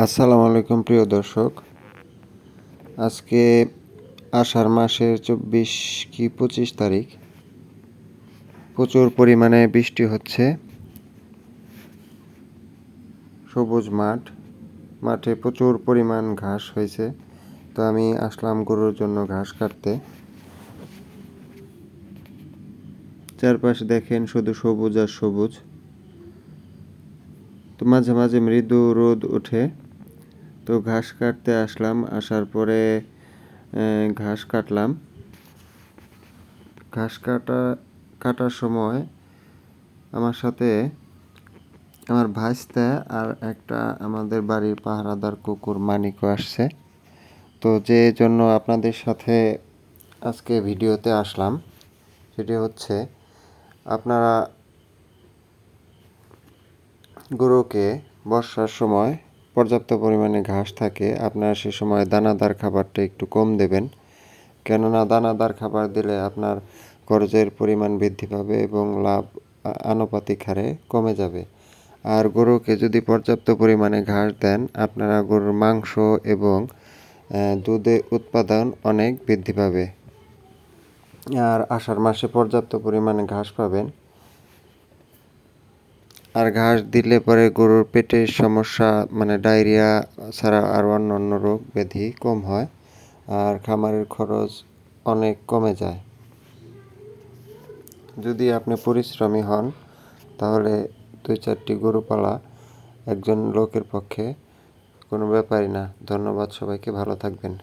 আসসালামু আলাইকুম, প্রিয় দর্শক। আজকে আষাঢ় মাসের চব্বিশ কি পঁচিশ তারিখ? প্রচুর পরিমাণে বৃষ্টি হচ্ছে। সবুজ মাঠ, মাঠে প্রচুর পরিমাণ ঘাস হয়েছে। তো আমি আসলাম গরুর জন্য ঘাস কাটতে। চারপাশে দেখেন শুধু সবুজ আর সবুজ। তো মাঝে মাঝে মৃদু রোদ ওঠে। তো ঘাস কাটতে আসলাম, আসার পরে ঘাস কাটলাম। ঘাস কাটা, কাটার সময় আমার সাথে আমার ভাইস্তা আর একটা আমাদের বাড়ির পাহারাদার কুকুর মানিকও আসছে। তো যে জন্য আপনাদের সাথে আজকে ভিডিওতে আসলাম, সেটি হচ্ছে, আপনারা গরুকে বর্ষার সময় পর্যাপ্ত পরিমাণে ঘাস থাকে, আপনারা সে সময় দানাদার খাবারটা একটু কম দেবেন। কেননা দানাদার খাবার দিলে আপনার খরচের পরিমাণ বৃদ্ধি পাবে এবং লাভ আনুপাতিক হারে কমে যাবে। আর গরুকে যদি পর্যাপ্ত পরিমাণে ঘাস দেন, আপনারা গরুর মাংস এবং দুধে উৎপাদন অনেক বৃদ্ধি পাবে। আর আষাঢ় মাসে পর্যাপ্ত পরিমাণে ঘাস পাবেন। আর ঘাস দিলে পরে গরুর পেটের সমস্যা মানে ডায়রিয়া ছাড়া আর অন্য অন্য রোগ ব্যাধি কম হয় আর খামারের খরচ অনেক কমে যায়। যদি আপনি পরিশ্রমী হন, তাহলে দুই চারটি গরু পালা একজন লোকের পক্ষে কোনো ব্যাপারই না। ধন্যবাদ সবাইকে, ভালো থাকবেন।